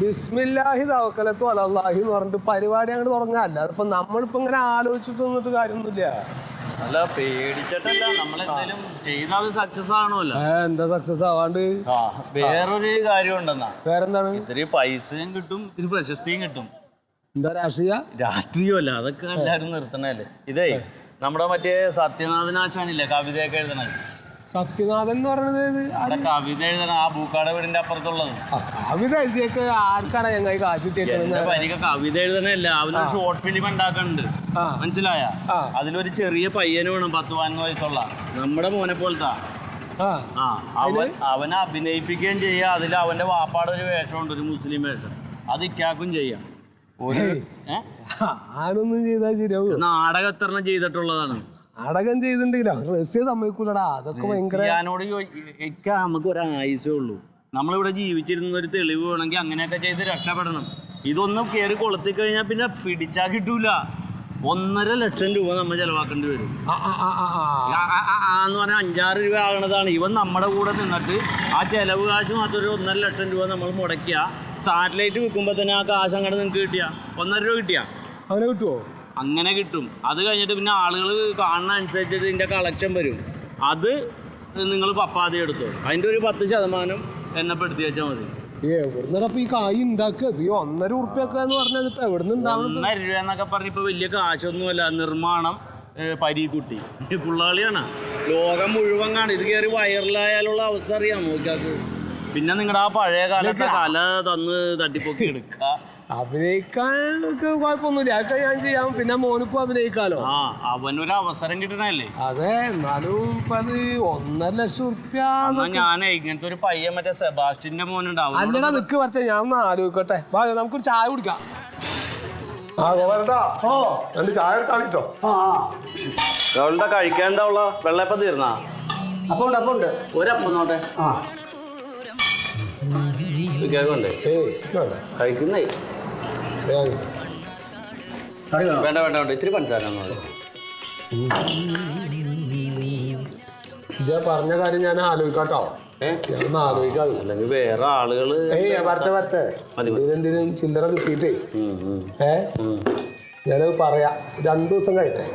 ബിസ്മില്ലാഹി തവക്കലത്തു അലല്ലാഹി എന്ന് പറഞ്ഞിട്ട് പരിപാടി അങ്ങോട്ട് തുടങ്ങാല്ല അതിപ്പോ നമ്മളിപ്പോ ഇങ്ങനെ ആലോചിച്ചിട്ട് നിന്നിട്ട് കാര്യമൊന്നുമില്ല. അല്ല പേടിച്ചിട്ടല്ല. നമ്മളെന്തായാലും ചെയ്താൽ സക്സസ് ആണോല്ലോ എന്താ സക്സസ് ആവാണ്ട്? വേറൊരു കാര്യം ഉണ്ടെന്നാ വേറെന്താണ്? ഇത്തിരി പൈസയും കിട്ടും ഇത്തിരി പ്രശസ്തിയും കിട്ടും. എന്താ രാഷ്ട്രീയ? രാഷ്ട്രീയമല്ല അതൊക്കെ എല്ലാവരും നിർത്തണല്ലേ? ഇതേ നമ്മുടെ മറ്റേ സത്യനാഥനാശാനില്ലേ കവിതയൊക്കെ എഴുതണത് സത്യനാഥൻ എന്ന് പറയുന്നത് കവിത എഴുതണ ആ പൂക്കാട് വീടിന്റെ അപ്പുറത്തുള്ളത്. കവിത എഴുതിയൊക്കെ ആർക്കാണ് ഞങ്ങൾ കാശ് കിട്ടിയേക്കുന്നത് കവിത എഴുതണല്ല അവനൊരു ഷോർട്ട് ഫിലിം ഉണ്ടാക്കുന്നുണ്ട്. മനസ്സിലായ? അതിലൊരു ചെറിയ പയ്യന് വേണം പത്ത് പതിനൊന്ന് വയസ്സുള്ള. നമ്മുടെ മോനെ പോലത്തെ. അവൻ അവനെ അഭിനയിപ്പിക്കുകയും ചെയ്യാം. അതിൽ അവന്റെ വാപ്പാടെ ഒരു വേഷമുണ്ട് ഒരു മുസ്ലിം വേഷം. അത് ഇക്കാക്കും ചെയ്യാം. ഒരു ഏ? ആരൊന്നും ചെയ്താൽ ശരിയാവും? നാടകം ചെയ്തിട്ടുള്ളതാണ്. നാടകം ചെയ്തിട്ടുണ്ടെങ്കിലോ റഷ്യ സമ്മതിക്കൂലടാ. അതൊക്കെ ഭയങ്കര ഞാനോട് ഇക്ക നമുക്ക് ഒരു ആയുസേ ഉള്ളൂ. നമ്മളിവിടെ ജീവിച്ചിരുന്ന ഒരു തെളിവ് വേണമെങ്കിൽ അങ്ങനെയൊക്കെ ചെയ്ത് രക്ഷപ്പെടണം. ഇതൊന്നും കയറി കൊളുത്തി കഴിഞ്ഞാൽ പിന്നെ പിടിച്ചാ കിട്ടൂല. ഒന്നര ലക്ഷം രൂപ നമ്മൾ ചെലവാക്കേണ്ടി വരും. എന്ന് പറഞ്ഞാൽ അഞ്ചാറ് രൂപ ആകണതാണ്. ഇവൻ നമ്മുടെ കൂടെ നിന്നിട്ട് ആ ചെലവ് കാശ് മാത്രം ഒരു ഒന്നര ലക്ഷം രൂപ നമ്മൾ മുടക്കിയ സാറ്റലൈറ്റ് വിൽക്കുമ്പോൾ തന്നെ ആ കാശ് അങ്ങോട്ട് നിങ്ങൾക്ക് കിട്ടിയ? ഒന്നര രൂപ കിട്ടിയ? അങ്ങനെ കിട്ടുവോ? അങ്ങനെ കിട്ടും. അത് കഴിഞ്ഞിട്ട് പിന്നെ ആളുകൾ കാണുന്ന അനുസരിച്ചിട്ട് ഇതിന്റെ കളക്ഷൻ വരും. അത് നിങ്ങൾ പപ്പാതി എടുത്തു അതിന്റെ ഒരു പത്ത് ശതമാനം എന്നെ പെടുത്തി വെച്ചാൽ മതി. എവിടുന്നപ്പോ ഈ കായ് ഉണ്ടാക്കുക ഈ ഒന്നര ഉറുപ്പ്യൊക്കെ എന്ന് പറഞ്ഞാൽ ഇപ്പൊ എവിടുന്ന് ഉണ്ടാവണം ഒന്നര രൂപ എന്നൊക്കെ പറഞ്ഞ് ഇപ്പോൾ വലിയ കാശൊന്നുമല്ല നിർമ്മാണം പരീക്കുട്ടി പുള്ളാളിയാണ്. ലോകം മുഴുവൻ കാണും. ഇത് കയറി വൈറലായാലുള്ള അവസ്ഥ അറിയാമോ പിന്നെ നിങ്ങളുടെ ആ പഴയ കാലത്തെ കല തന്ന് തട്ടിപ്പൊക്കെ എടുക്കുക അഭിനയിക്കാൻ കുഴപ്പമൊന്നുമില്ല. അതൊക്കെ ഞാൻ ചെയ്യാം. പിന്നെ മോനിക്കും അഭിനയിക്കാലോ? ആ അവനൊരു അവസരം കിട്ടണല്ലേ അതെ എന്നാലും ഇപ്പൊ അത് ഒന്നര ലക്ഷം ഞാനേ ഇങ്ങനത്തെ ഒരു പയ്യൻ മറ്റേ സെബാസ്റ്റിന്റെ മോനുണ്ടാവും അല്ലടാ നിക്ക് പറഞ്ഞ ഞാൻ ഒന്ന് ആലോചിക്കട്ടെ. വാ നമുക്കൊരു ചായ കുടിക്കാം. ആ ഓ. രണ്ട് ചായ എടുത്താണിട്ടോ ആ ആ. അവളുടെ കഴിക്കാണ്ടാവുള്ള വെള്ളയപ്പം തീർന്നാ? അപ്പൊ ഉണ്ട് അപ്പൊ ഉണ്ട്. ഒരപ്പം നോട്ടെ. ആ. കേൾക്കണ്ടേ ഏയ് വേണ്ട. കഴിക്കുന്നേ? വേണ്ട വേണ്ട വേണ്ട. ഇത്തിരി പഞ്ചസാര പറഞ്ഞ കാര്യം ഞാൻ ആലോചിക്കാട്ടോ. ആലോചിക്കാം. അല്ലെങ്കിൽ വേറെ ആളുകൾ ഏയ് വരട്ടെ വരട്ടെ. മതി, ഇതിനെന്തിനും ചില്ലറ കിട്ടിയിട്ടേ. ഉം, ഏ. ഞാനത് പറയാം. രണ്ടു ദിവസം കഴിട്ടെ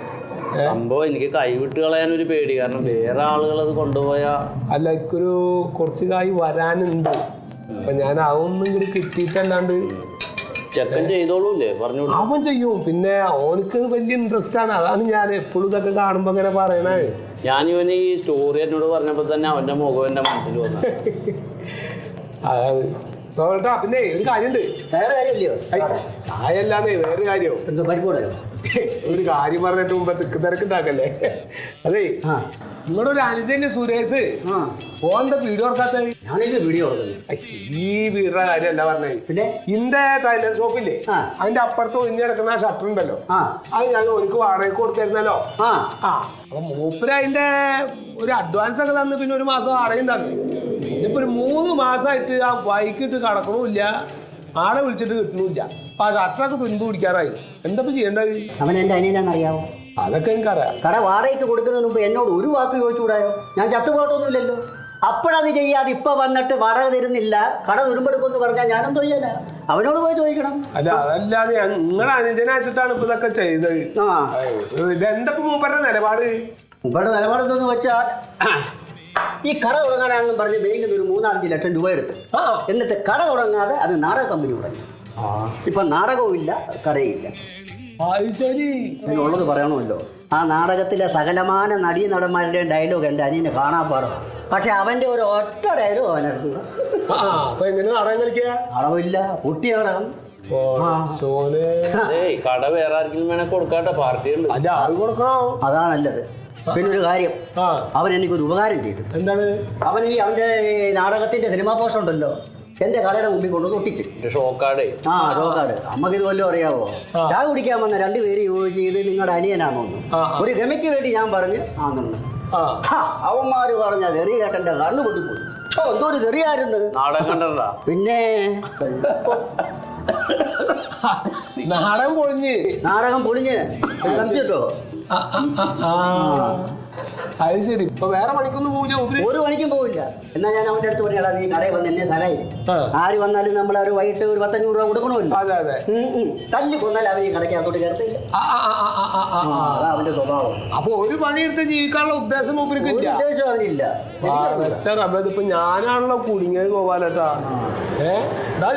സംഭവം എനിക്ക് കൈവിട്ട് കളയാൻ ഒരു പേടി. കാരണം വേറെ ആളുകൾ അത് കൊണ്ടുപോയാ അല്ല എനിക്കൊരു കുറച്ച് കായ് വരാനുണ്ട്. അപ്പൊ ഞാൻ അതൊന്നും കൂടി കിട്ടിയിട്ടല്ലാണ്ട് ചെക്കൻ ചെയ്തോളൂല്ലേ? പറഞ്ഞു അവൻ ചെയ്യും. പിന്നെ ഓനക്ക് വലിയ ഇൻട്രസ്റ്റ് ആണ്. അതാണ് ഞാൻ എപ്പോഴും ഇതൊക്കെ കാണുമ്പോ അങ്ങനെ പറയണേ. ഞാൻ ഇവന് ഈ സ്റ്റോറി എന്നോട് പറഞ്ഞപ്പോ തന്നെ അവന്റെ മുഖം എന്റെ മനസ്സിൽ വന്നു. പിന്നെ ഒരു കാര്യമുണ്ട് വേറെ കാര്യമില്ലയോ? ചായ അല്ലാതെ വേറെ കാര്യം എന്താ പരിപാടിയോ ഒരു കാര്യം പറഞ്ഞിട്ട് മുമ്പ് തിക്ക് തിരക്കുണ്ടാക്കല്ലേ? അതെ നിങ്ങളുടെ ഒരു അനുജന്റെ സുരേഷ്. ഓന്റെ വീഡിയോ ഓർക്കാത്ത ഞാനെന്റെ വീഡിയോ ഈ വീടിന്റെ കാര്യമല്ല പറഞ്ഞേ. പിന്നെ? ഇന്റെ ടൈലർ ഷോപ്പില്ലേ. അതിന്റെ അപ്പുറത്ത് ഒഴിഞ്ഞു കിടക്കുന്ന ഷട്ടർ ഉണ്ടല്ലോ. ആ. അത് ഞാൻ ഒരുക്ക് വാടകയ്ക്ക് കൊടുത്തിരുന്നല്ലോ. ആ. ആ അപ്പൊ മൂപ്പര് അതിന്റെ ഒരു അഡ്വാൻസ് ഒക്കെ തന്നു പിന്നെ ഒരു മാസം വാടകയും തന്നു. പിന്നെ ഇപ്പൊ ഒരു മൂന്ന് മാസമായിട്ട് ആ ബൈക്കിട്ട് കടക്കണമില്ല ആളെ വിളിച്ചിട്ട് കിട്ടണില്ല അപ്പൊ അത് അത്രയ്ക്ക് തുൻപ് പിടിക്കാറായി. എന്താ ചെയ്യേണ്ടത്? അവൻ എന്റെ അനിയനാണെന്നറിയാവോ അതൊക്കെ എനിക്കറിയാം. കട വാടകയ്ക്ക് കൊടുക്കുന്നതിന് മുമ്പ് എന്നോട് ഒരു വാക്ക് ചോദിച്ചുകൂടായോ? ഞാൻ ചത്തുപോട്ടൊന്നുമില്ലല്ലോ അപ്പോഴത് ചെയ്യാതെ ഇപ്പൊ വന്നിട്ട് വാടക തരുന്നില്ല. കട തുരുമ്പെടുക്കുമെന്ന് പറഞ്ഞാൽ ഞാനെന്തോ ചെയ്യാനാ? അവനോട് പോയി ചോദിക്കണം. അല്ല അതല്ലാതെ ഞാൻ നിങ്ങളുടെ അനുജനെ വെച്ചിട്ടാണ് ഇപ്പൊ ഇതൊക്കെ ചെയ്തത്. ആ. ഇതെന്താ മൂപ്പരുടെ നിലപാട്? ഇവിടെ നിലപാടെന്തെന്ന് വെച്ചാൽ ഈ കട തുടങ്ങാനാണെന്നും പറഞ്ഞ് ബാങ്കിൽ നിന്ന് ഒരു മൂന്നാലഞ്ച് ലക്ഷം രൂപ എടുത്ത്. ആ എന്നിട്ട് കട തുടങ്ങാതെ അത് നാടക കമ്പനി തുടങ്ങി. ഇപ്പൊ നാടകവും ഇല്ല കടയില്ല ഉള്ളത് പറയണമല്ലോ. ആ നാടകത്തിലെ സകലമാന നടീ നടന്മാരുടെയും ഡയലോഗ് എന്റെ അനിയനെ കാണാൻ പാടും പക്ഷെ അവന്റെ ഒരു ഒറ്റ ഡയലോഗ് അപ്പൊ എങ്ങനെ നാടകം കളിക്കുക? കട വേറെ ആർക്കെങ്കിലും വേണേ കൊടുക്കാട്ടെ പാർട്ടി അല്ല അത് കൊടുക്കണോ? അതാ നല്ലത്. പിന്നെ ഒരു കാര്യം. ആ. അവൻ എനിക്കൊരു ഉപകാരം ചെയ്തു. എന്താണ്? അവൻ ഈ അവന്റെ നാടകത്തിന്റെ സിനിമാ പോസ്റ്റർ ഉണ്ടല്ലോ. എന്റെ കടയുടെ മുമ്പിൽ കൊണ്ട് ഒട്ടിച്ച്. ഷോക്കാടേ. ആ ഷോക്കാട്. അമ്മയ്ക്ക് ഇത് വല്ലതും അറിയാവോ? ചാ ചായ കുടിക്കാൻ വന്ന രണ്ടുപേര് ചോദിച്ച് ഇത് നിങ്ങളുടെ അനിയനാണെന്ന്. ഒരു ഗമയ്ക്ക് വേണ്ടി ഞാൻ പറഞ്ഞ് ആണെന്ന് ആ. ഹാ, അവന്മാര് പറഞ്ഞ ചെറിയ കേട്ടന്റെ കണ്ണു പൊട്ടിപ്പോയി. ഓ എന്തോ ഒരു ചെറിയായിരുന്നു പിന്നെ? നാടകം പൊളിഞ്ഞ്. നാടകം പൊളിഞ്ഞ്. സംശയിട്ടോ ആ. അത് ശരി. ഇപ്പൊ വേറെ പണിക്കൊന്നും പോവില്ല ഉപരി. ഒരു പണിക്കും പോവില്ല. എന്നാ ഞാൻ അവന്റെ അടുത്ത് പറഞ്ഞാ നീ കടയിൽ വന്ന് എന്നെ സഹായി. ആര് വന്നാലും നമ്മൾ ഒരു വൈകിട്ട് ഒരു പത്തഞ്ഞൂറ് രൂപ കൊടുക്കണമല്ലോ. അതെ അതെ. തല്ലി കൊന്നാൽ അവൻ ഈ കടയ്ക്കകത്തോട്ട് കയറത്തില്ല. അതാ അവന്റെ സ്വഭാവം. അപ്പൊ ഒരു പണിയെടുത്ത് ജീവിക്കാനുള്ള ഉദ്ദേശം ഉദ്ദേശം അവനില്ല. ഞാനാണല്ലോ കുടുങ്ങിയത് ഗോപാലട്ടാ. ഏഹ്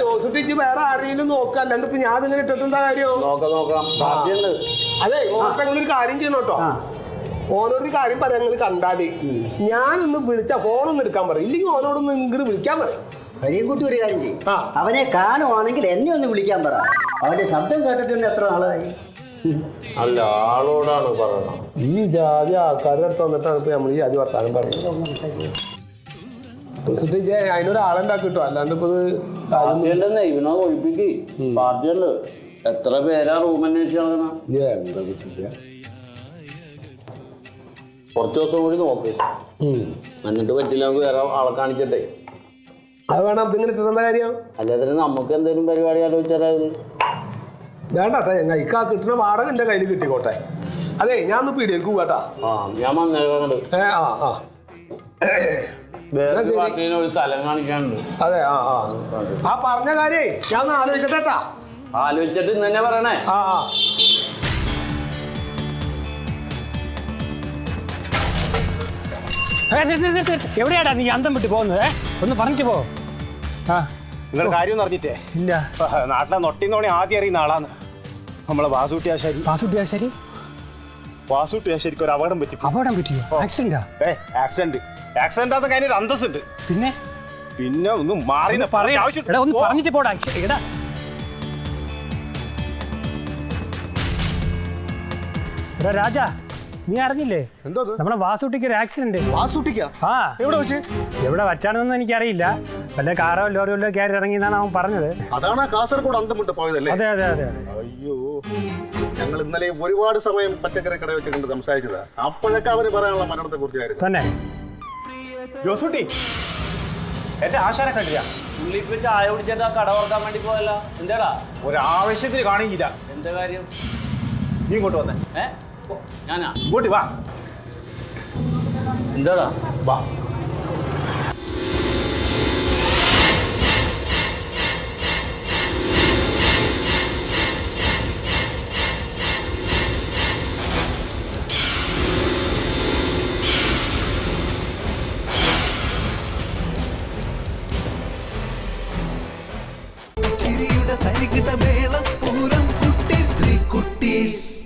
ജോസുട്ടിച്ച് വേറെ ആരെങ്കിലും നോക്കാം. അല്ലാണ്ട് ഇപ്പൊ ഞാൻ ഇങ്ങനെ ഇട്ടിട്ടെന്താ കാര്യം? നോക്കാം നോക്കാം. അതെ ഒരു കാര്യം ചെയ്യണം കേട്ടോ. ഓനോടൊരു കാര്യം പറയാൻ നിങ്ങൾ കണ്ടാൽ ഞാനൊന്ന് വിളിച്ച ഫോണൊന്നും എടുക്കാൻ പറയും. ഇല്ലെങ്കിൽ ഓനോടൊന്ന് ഇങ്ങോട്ട് വിളിക്കാൻ പറയും. കരിയൻകുട്ടി ഒരു കാര്യം ചെയ്യും. അവനെ കാണുവാണെങ്കിൽ എന്നെ ഒന്ന് വിളിക്കാൻ പറ. അവന്റെ ശബ്ദം കേട്ടിട്ടുണ്ട് എത്ര നാളായി? അല്ല ആളോടാണ് പറയണം ഈ ജാതി ആൾക്കാരുടെ അടുത്ത് വന്നിട്ടാണ് ഇപ്പൊ നമ്മൾ ഈ ജാതി വർത്താനം പറയുന്നത്. അതിനൊരാളുണ്ടാക്കിട്ടോ അതിനൊരാളുണ്ടാക്കി കിട്ടോ. അല്ലാണ്ട് ഇപ്പൊ ഇത് ഇവനോ ഒഴിപ്പിക്ക്. പാർട്ടിയുണ്ട്. എത്ര പേരാ റൂം അന്വേഷിച്ച് നടക്കണം? ചെയ്യാ കുറച്ച് ദിവസം കൂടി നോക്ക്. എന്നിട്ട് പറ്റില്ല നമുക്ക് വേറെ ആളെ കാണിച്ചിട്ടെ. അത് വേണം അതിങ്ങനെ ഇട്ടെന്താ കാര്യം? അല്ലാതെ നമുക്ക് എന്തെങ്കിലും പരിപാടി ആലോചിച്ചാൽ വേണ്ട കേട്ടോ ഇക്കാ കിട്ടുന്ന വാടക എന്റെ കയ്യിൽ കിട്ടിക്കോട്ടെ. അതെ ഞാൻ ഒന്ന് പീടിയേക്ക് പോവാട്ടാ ആ ഞാൻ വന്നേക്കാണ്ട് ഏ ആ ആ. ഒരു സ്ഥലം കാണിക്കാനുണ്ട്. അതെ ആ ആ. ആ പറഞ്ഞ കാര്യേ ഞാൻ ഒന്ന് ആലോചിക്കട്ടെ ട്ടാ. ആലോചിച്ചിട്ട് ഇന്ന് തന്നെ പറയണേ. ആ ഏ. എവിടെയാടാ നീ അന്തം വിട്ട് പോകുന്നത്? ഏ? ഒന്ന് പറഞ്ഞിട്ട് പോ. ആ. നിങ്ങൾ കാര്യം അറിഞ്ഞിട്ടേ. ഇല്ല. നാട്ടിലെ നൊട്ടിന്നോണി ആദ്യം അറിയുന്ന ആളാണ് നമ്മളെ വാസുട്ടി ആശാരി. വാസുട്ടി ആശാരി? വാസുട്ടി ആശാരിക്ക് ഒരു അപകടം പറ്റി. അപകടം പറ്റിയോ? ആക്സിഡന്റാ? ഏ ആക്സിഡന്റ്. ആക്സിഡന്റ് ആണെന്ന് കഴിഞ്ഞ ഒരു അന്തസ്സുണ്ട്. പിന്നെ? പിന്നെ ഒന്ന് മാറി പറയാ. ആവശ്യം എടാ ഒന്ന് പറഞ്ഞിട്ട് പോടാ. എടാ എടാ രാജ നീ അറിഞ്ഞില്ലേ? എന്തോ നമ്മുടെ വാസുട്ടിക്ക് ഒരു ആക്സിഡന്റ് വാസൂട്ടിക്കാ? ആ. എവിടെ വെച്ച്? എവിടെ വച്ചാണെന്നൊന്നും എനിക്കറിയില്ല. വല്ല കാറോ ലോറിയോ വല്ലോ ഇറങ്ങി എന്നാണ് അവൻ പറഞ്ഞത്. അതാണ് ആ കാസർഗോഡ് അന്തമുട്ട് പോയതല്ലേ? അതെ അതെ അതെ അതെ. അയ്യോ. ഞങ്ങൾ ഇന്നലെ ഒരുപാട് സമയം പച്ചക്കറി കട വെച്ച് കണ്ട് സംസാരിച്ചതാ. അപ്പോഴൊക്കെ അവർ പറയാനുള്ള മരണത്തെ കുറിച്ചായിരുന്നു തന്നെ. ജോസൂട്ടി എന്റെ ആശാനെ കണ്ടില്ല? പുള്ളി ഇപ്പൊ ചായ കുടിച്ചിട്ട് കട ഓർക്കാൻ വേണ്ടി പോയല്ല എന്താടാ? ഒരാവശ്യത്തിന് കാണിക്കില്ല. എന്താ കാര്യം? നീ ഇങ്ങോട്ട് വന്നേ. ഏ? ഞാനാ? ഇങ്ങോട്ട് വാ. എന്താടാ? വാ.